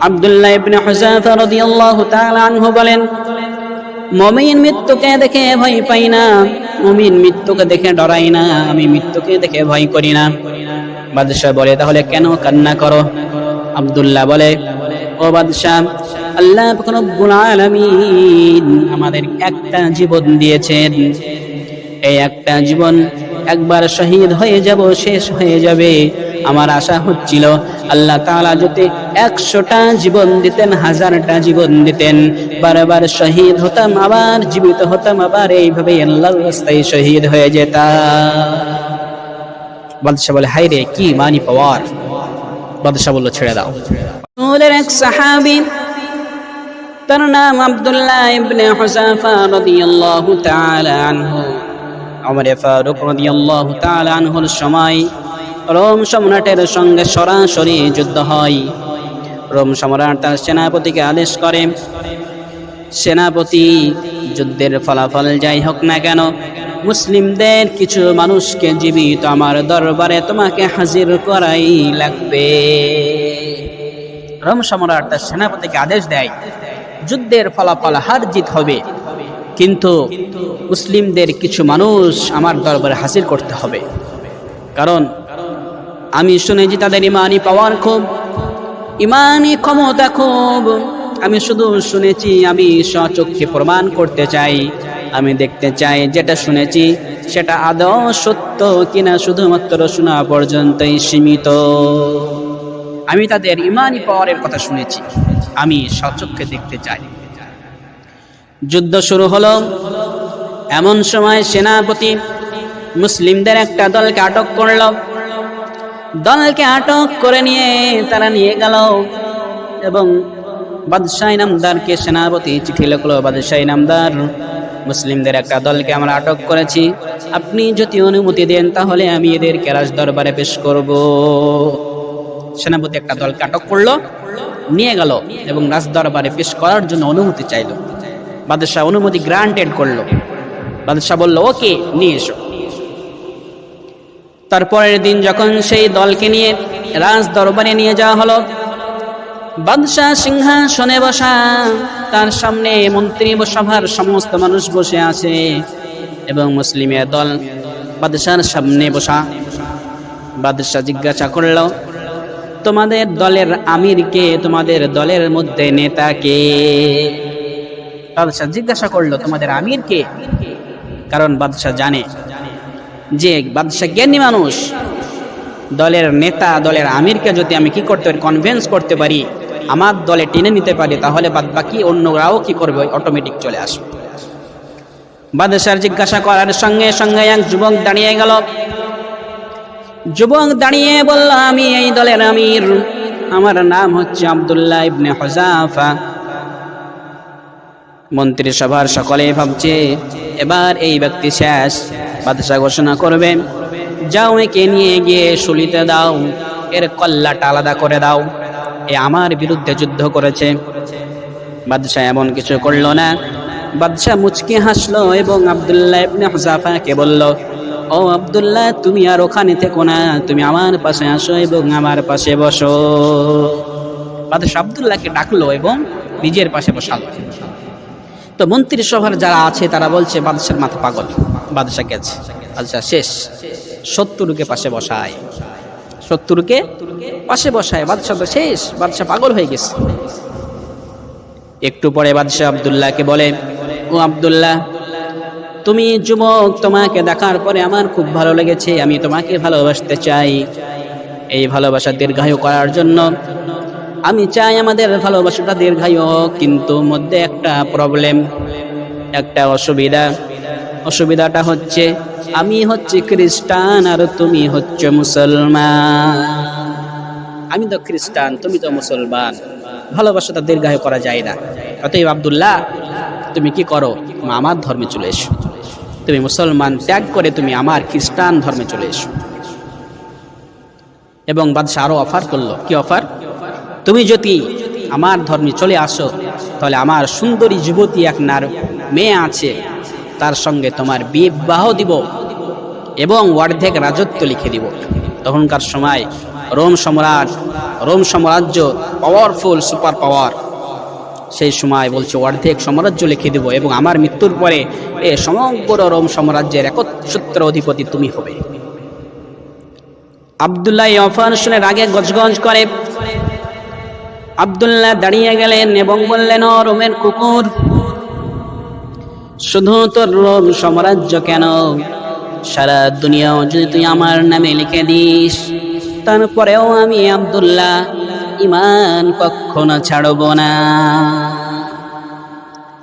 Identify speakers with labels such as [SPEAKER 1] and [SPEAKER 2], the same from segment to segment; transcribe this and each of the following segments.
[SPEAKER 1] আব্দুল্লাহ ইবনে হুযায়ফা রাদিয়াল্লাহু তাআলা আনহু বলেন, মমিন মৃত্যুকে দেখে ভয় পাই না, মমিন মৃত্যুকে দেখে ডরাই না, আমি মৃত্যুকে দেখে ভয় করি না। বাদশাহ বলে, তাহলে কেন কান্না করো? আব্দুল্লাহ বলে, ও বাদশাহ, আল্লাহ রব্বুল আলামিন আমাদের একটা জীবন দিয়েছেন। এই একটা জীবন একবার শহীদ হয়ে যাব, শেষ হয়ে যাবে। আমার আশা হচ্ছিল আল্লাহ তাআলা যদি একশোটা জীবন দিতেন, হাজারটা জীবন দিতেন। বারবার শহীদ হতাম, আবার জীবিত হতাম, আবার এইভাবে আল্লাহর রাস্তায় শহীদ হয়ে যেতাম। বাদশাহ বলে হাই রে, কি মানি পাওয়ার? বাদশাহ বলল, ছেড়ে দাও। রাসূলের এক সাহাবী, তার নাম আব্দুল্লাহ ইবনে হুযাফা রাদিয়াল্লাহু তাআলা আনহু, ওমর ফারুক রাদিয়াল্লাহু তাআলা আনহুর সময় রোম সম্রাটের সঙ্গে সরাসরি যুদ্ধ হয়। রোম সম্রাট তার সেনাপতিকে আদেশ করে, সেনাপতি যুদ্ধের ফলাফল যাই হোক না কেন, মুসলিমদের কিছু মানুষকে জীবিত আমার দরবারে তোমাকে হাজির করাই লাগবে। রোম সম্রাট তার সেনাপতিকে আদেশ দেয়, যুদ্ধের ফলাফল হার জিত হবে, কিন্তু মুসলিমদের কিছু মানুষ আমার দরবারে হাজির করতে হবে। কারণ আমি শুনেছি তাদের ইমানি পাওয়ার খুব ইমানি ক্ষমতা খুব। আমি শুধু শুনেছি, আমি স্বচক্ষে প্রমাণ করতে চাই। আমি দেখতে চাই, যেটা শুনেছি, সেটা আদৌ সত্য কিনা শুধুমাত্র শোনা পর্যন্তই সীমিত। আমি তাদের ইমানি পাওয়ারের কথা শুনেছি। আমি স্বচক্ষে দেখতে চাই। যুদ্ধ শুরু হলো। এমন সময় সেনাপতি মুসলিমদের একটা দলকে আটক করল। দলকে আটক করে নিয়ে তারা নিয়ে গেল। এবং বাদশাহ ইনামদারকে সেনাপতি চিঠি লিখলো, বাদশাহ ইনামদার, মুসলিমদের একটা দলকে আমরা আটক করেছি। আপনি যদি অনুমতি দেন, তাহলে আমি এদের কেরাস দরবারে পেশ করব। সেনাপতি একটা দলকে আটক করল, নিয়ে গেল এবং রাজ দরবারে পেশ করার জন্য অনুমতি চাইল। বাদশাহ অনুমতি গ্রান্টেড করল। বাদশাহ বলল, ওকে, নিয়ে এসো। তারপরের দিন যখন সেই দলকে নিয়ে রাজ দরবারে নিয়ে যাওয়া হলো, বাদশাহ সিংহাসনে বসা, তার সামনে মন্ত্রী সভার সমস্ত মানুষ বসে আছে এবং মুসলিমের দল বাদশার সামনে বসা। বাদশাহ জিজ্ঞাসা করল, তোমাদের দলের আমিরকে তোমাদের দলের মধ্যে নেতাকে বাদশাহ জিজ্ঞাসা করল, তোমাদের আমির কে? কারণ বাদশাহ জানে যে বাদশাহ জ্ঞানী মানুষ, দলের নেতা, দলের আমিরকে যদি আমি কি করতে পারি কনভিন্স করতে পারি, আমার দলে টেনে নিতে পারি, তাহলে বাদ বাকি অন্যরাও কি করবে? অটোমেটিক চলে আসবে। বাদশার জিজ্ঞাসা করার সঙ্গে সঙ্গে এক যুবক দাঁড়িয়ে গেল। যুবক দাঁড়িয়ে বলল, আমি এই দলের আমির। আমার নাম হচ্ছে আব্দুল্লাহ ইবনে হজাফা। মন্ত্রিসভার সকলেই ভাবছে, এবার এই ব্যক্তি শেষ। বাদশাহ ঘোষণা করবে, যাও একে নিয়ে গিয়ে শুলিতে দাও, এর কল্লাটা আলাদা করে দাও। এ আমার বিরুদ্ধে যুদ্ধ করেছে। বাদশাহ এমন কিছু করল না। বাদশাহ মুচকি হাসলো এবং আবদুল্লাহ ইবনে হুজাফাকে বলল, ও আবদুল্লাহ, তুমি আর ওখানে থেকো না, তুমি আমার পাশে আসো এবং আমার পাশে বসো। বাদশাহ আবদুল্লাহকে ডাকলো এবং নিজের পাশে বসালো। তো মন্ত্রিসভার যারা আছে, তারা বলছে, বাদশার মাথা পাগল, বাদশা গেছে। বাদশাহ শেষ। শত্রুকে পাশে বসায়। শত্রুকে পাশে বসায়। বাদশাহ তো শেষ। বাদশাহ পাগল হয়ে গেছে। একটু পরে বাদশাহ আবদুল্লাহকে বলে, ও আবদুল্লাহ, তুমি যুবক, তোমাকে দেখার পরে আমার খুব ভালো লেগেছে। আমি তোমাকে ভালোবাসতে চাই। এই ভালোবাসা দীর্ঘায়ু করার জন্য আমি চাই আমাদের ভালোবাসাটা দীর্ঘায়ু হোক, কিন্তু মধ্যে একটা প্রবলেম একটা অসুবিধা। অসুবিধাটা হচ্ছে, আমি হচ্ছে খ্রিস্টান আর তুমি হচ্ছে মুসলমান। আমি তো খ্রিস্টান, তুমি তো মুসলমান। ভালোবাসাটা দীর্ঘায়ু করা যায় না। অতএব আবদুল্লাহ, তুমি কি করো? আমার ধর্মে চলে এসো। তুমি মুসলমান, ত্যাগ করে তুমি আমার খ্রিস্টান ধর্মে চলে এসো। এবং বাদশাহ আরও অফার করল। কি অফার তুমি যদি আমার ধর্মে চলে আসো, তাহলে আমার সুন্দরী যুবতী এক নার মেয়ে আছে, তার সঙ্গে তোমার বিবাহ দিব এবং অর্ধেক রাজত্ব লিখে দিব। তখনকার সময় রোম সম্রাট, রোম সাম্রাজ্য পাওয়ারফুল সুপার পাওয়ার সেই সময় বলছে অর্ধেক সাম্রাজ্য লিখে দেব এবং আমার মৃত্যুর পরে এ সমগ্র রোম সাম্রাজ্যের একচ্ছত্র অধিপতি তুমি হবে। আবদুল্লাহ অফার শুনে রাগে গজগজ করে। আবদুল্লাহ দাঁড়িয়ে গেলেন এবং বললেন, "ও রোমের কুকুর, শুধু তোর রোম সাম্রাজ্য কেন? সারা দুনিয়াও যদি তুই আমার নামে লিখে দিস, তারপরেও আমি আবদুল্লাহ ইমান কখনো ছাড়ব না।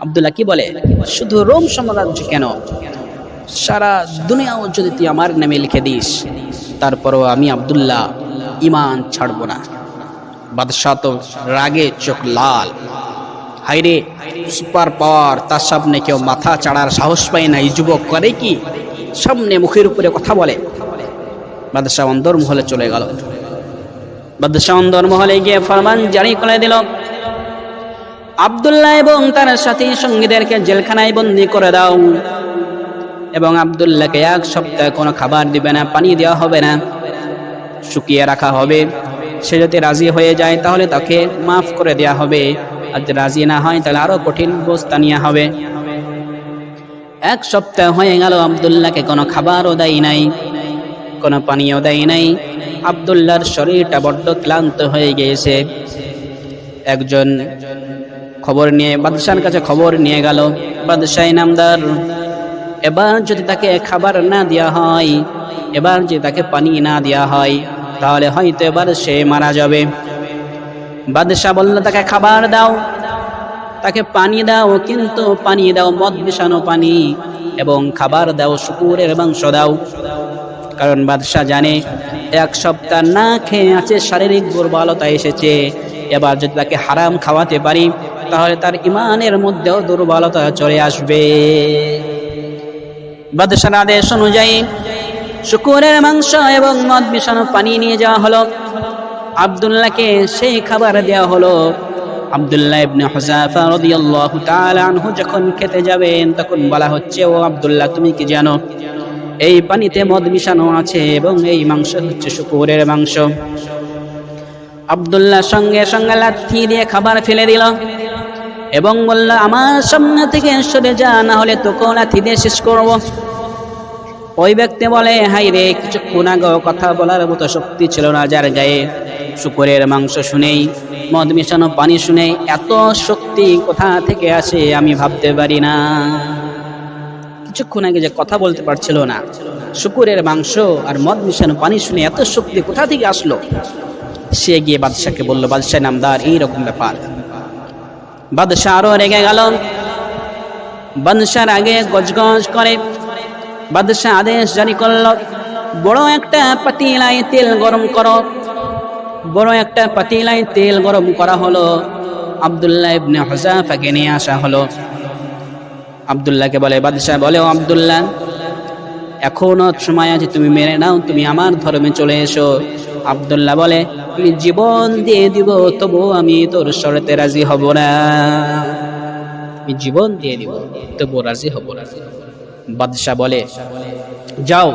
[SPEAKER 1] আবদুল্লাহ কি বলে? শুধু রোম সাম্রাজ্য কেন? সারা দুনিয়াও যদি তুই আমার নামে লিখে দিস, তারপরও আমি আবদুল্লাহ ইমান ছাড়ব না। বাদশাহ তো রাগে চোখ লাল। হাইরে সুপার পাওয়ার, তার সামনে কেউ মাথা চাড়ার সাহস পায় না, এই যুবক করে কি? সামনে মুখের উপরে কথা বলে। বাদশাহ অন্দরমহলে চলে গেল। বাদশাহ অন্দরমহলে গিয়ে ফরমান জারি করে দিল। আবদুল্লাহ এবং তার সাথী সঙ্গীদেরকে জেলখানায় বন্দি করে দাও। এবং আবদুল্লাহকে এক সপ্তাহ কোনো খাবার দিবে না, পানি দেওয়া হবে না। শুকিয়ে রাখা হবে। সে যদি রাজি হয়ে যায়, তাহলে তাকে মাফ করে দেওয়া হবে। আর যদি রাজি না হয়, তাহলে আরও কঠিন বস্তা নেওয়া হবে। এক সপ্তাহ হয়ে গেল, আবদুল্লাহকে কোনো খাবারও দেয় নাই, কোনো পানীয় দেয় নাই। আবদুল্লাহর শরীরটা বড্ড ক্লান্ত হয়ে গিয়েছে। একজন খবর নিয়ে বাদশাহর কাছে খবর নিয়ে গেল বাদশাহ নামদার, এবার যদি তাকে খাবার না দেওয়া হয়, এবার যদি তাকে পানি না দেওয়া হয় তাহলে হয়তো এবার সে মারা যাবে। বাদশাহ বলল, তাকে খাবার দাও। তাকে পানি দাও, কিন্তু পানি দাও, মদ মিশানো পানি এবং খাবার দাও, শুকুরের মাংস দাও। কারণ বাদশাহ জানে, এক সপ্তাহ না খেয়ে আছে, শারীরিক দুর্বলতা এসেছে। এবার যদি তাকে হারাম খাওয়াতে পারি, তাহলে তার ইমানের মধ্যেও দুর্বলতা চলে আসবে। বাদশার আদেশ অনুযায়ী শুকুরের মাংস এবং মদ মিশানো পানি নিয়ে যাওয়া হলো। আবদুল্লাহকে সেই খাবার দেওয়া হলো। আবদুল্লাহ ইবনে হুযাফা রাদিয়াল্লাহু তাআলা আনহু যখন খেতে যাবেন, তখন বলা হচ্ছে, ও আবদুল্লাহ, তুমি কি জানো? এই পানিতে মদ মিশানো আছে এবং এই মাংস হচ্ছে শুকুরের মাংস। আবদুল্লাহ সঙ্গে সঙ্গে লাথি দিয়ে খাবার ফেলে দিল এবং বলল, আমার সামনে থেকে সরে যা, না হলে তোকে লাথি দিয়ে শেষ করব। ওই ব্যক্তি বলে, হাই রে, কিছুক্ষণ আগে কথা বলার মতো শক্তি ছিল না যার গায়ে। শুকুরের মাংস শুনেই, মদ মিশানো পানি শুনে এত শক্তি কোথা থেকে আসে আমি ভাবতে পারি না। কিছুক্ষণ আগে যে কথা বলতে পারছিল না, শুকুরের মাংস আর মদ মিশানো পানি শুনে এত শক্তি কোথা থেকে আসলো? সে গিয়ে বাদশাহকে বলল, বাদশাহ নামদার এইরকম ব্যাপার। বাদশাহ আরও রেগে গেল। বাদশার আগে গজগজ করে বাদশাহ আদেশ জারি করল, বড় একটা পাতিলায় তেল গরম করো। বড় একটা পাতিলায় তেল গরম করা হলো। আবদুল্লাহ ইবনে হজাফাকে নিয়ে আসা হলো। আবদুল্লাহকে বলে, বাদশাহ, বলে ও আবদুল্লাহ, এখনও সময় আছে, তুমি মেনে নাও, তুমি আমার ধর্মে চলে এসো। আবদুল্লাহ বলে তুমি জীবন দিয়ে দিব, তবু আমি তোর শরতে রাজি হব না। আমি জীবন দিয়ে দিব, তবু রাজি হব না। বাদশাহ বলে, যাও,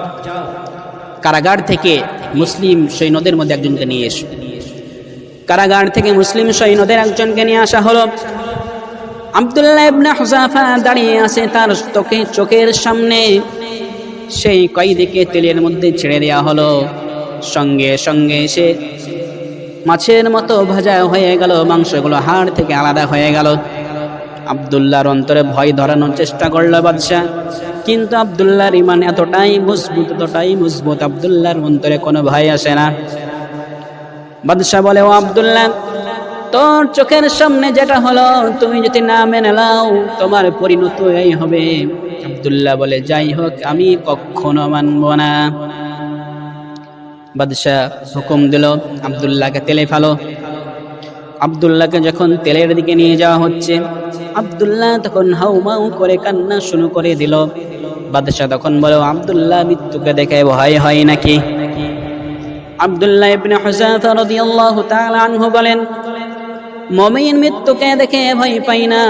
[SPEAKER 1] কারাগার থেকে মুসলিম সৈন্যদের মধ্যে একজনকে নিয়ে এসো। কারাগার থেকে মুসলিম সৈন্যদের একজনকে নিয়ে আসা হলো। আবদুল্লাহ ইবনে হুজাফা দাঁড়িয়ে আছে তার চোখে, চোখের সামনে। সেই কয়েদিকে তেলের মধ্যে ছেড়ে দেওয়া হলো। সঙ্গে সঙ্গে এসে মাছের মতো ভাজা হয়ে গেল, মাংসগুলো হাড় থেকে আলাদা হয়ে গেল। আবদুল্লাহর অন্তরে ভয় ধরানোর চেষ্টা করল বাদশাহ। কিন্তু আবদুল্লাহর ইমান এতটাই মজবুত এতটাই মজবুত, আবদুল্লাহর অন্তরে কোনো ভয় আসে না। বাদশাহ বলে, ও আবদুল্লাহ, তোর চোখের সামনে যেটা হলো, তুমি যদি না মেনে নাও, তোমার পরিণত এই হবে। আবদুল্লাহ বলে, যাই হোক, আমি কখনো মানব না। বাদশাহ হুকুম দিল, আবদুল্লাহকে তেলে ফেলো। আবদুল্লাহকে যখন তেলের দিকে নিয়ে যাওয়া হচ্ছে, আবদুল্লাহ তখন হাউমাউ করে কান্না শুরু করে দিল। বাদশাহ তখন বলো, আবদুল্লাহ, মৃত্যুকে দেখে ভয় হয় নাকি? আবদুল্লাহ ইবনে হুযাফা রাদিয়াল্লাহু তাআলা আনহু বলেন, মমিন মৃত্যুকে দেখে ভয় পাই না।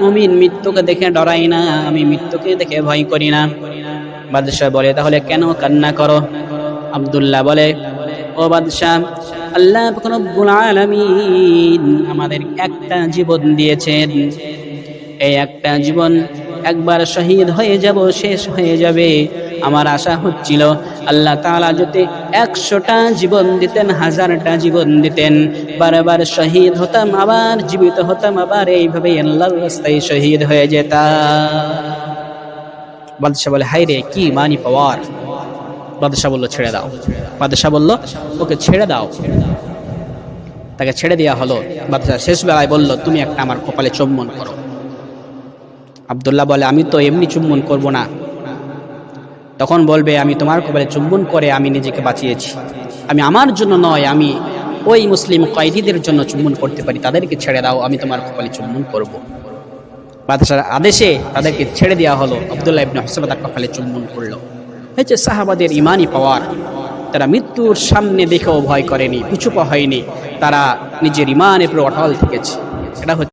[SPEAKER 1] মমিন মৃত্যুকে দেখে ডরাই না। আমি মৃত্যুকে দেখে ভয় করি না। বাদশাহ বলে, তাহলে কেন কান্না করো? আবদুল্লাহ বলে, ও বাদশাহ আল্লাহ আমাদের একটা জীবন দিয়েছেন। এই একটা জীবন একবার শহীদ হয়ে যাব, শেষ হয়ে যাবে। আমার আশা হচ্ছিল আল্লাহ তাআলা যদি একশোটা জীবন দিতেন, হাজারটা জীবন দিতেন, বারবার শহীদ হতাম, আবার জীবিত হতাম, আবার এইভাবে আল্লাহর রাস্তায় শহীদ হয়ে যেতাম। বাদশাহ বলে হাই রে কি মানি পাওয়ার? বাদশাহ বলল, ছেড়ে দাও। বাদশাহ বলল, ওকে ছেড়ে দাও। তাকে ছেড়ে দেওয়া হলো। বাদশাহ শেষ বেলায় বলল, তুমি একটা আমার কপালে চুম্বন করো। আবদুল্লাহ বলে, আমি তো এমনি চুম্বন করব না। তখন বলবে, আমি তোমার কপালে চুম্বন করে আমি নিজেকে বাঁচিয়েছি। আমি আমার জন্য নয়, আমি ওই মুসলিম কয়েদিদের জন্য চুম্বন করতে পারি। তাদেরকে ছেড়ে দাও, আমি তোমার কপালে চুম্বন করব। বাদশার আদেশে তাদেরকে ছেড়ে দেওয়া হলো। আবদুল্লাহ ইবনে হসরত তার কপালে চুম্বন করল। হচ্ছে সাহাবাদের ইমানই পাওয়ার। তারা মৃত্যুর সামনে দেখেও ভয় করেনি, পিছুপা হয়নি। তারা নিজের ইমানের উপর অটল থেকেছে। এটা হচ্ছে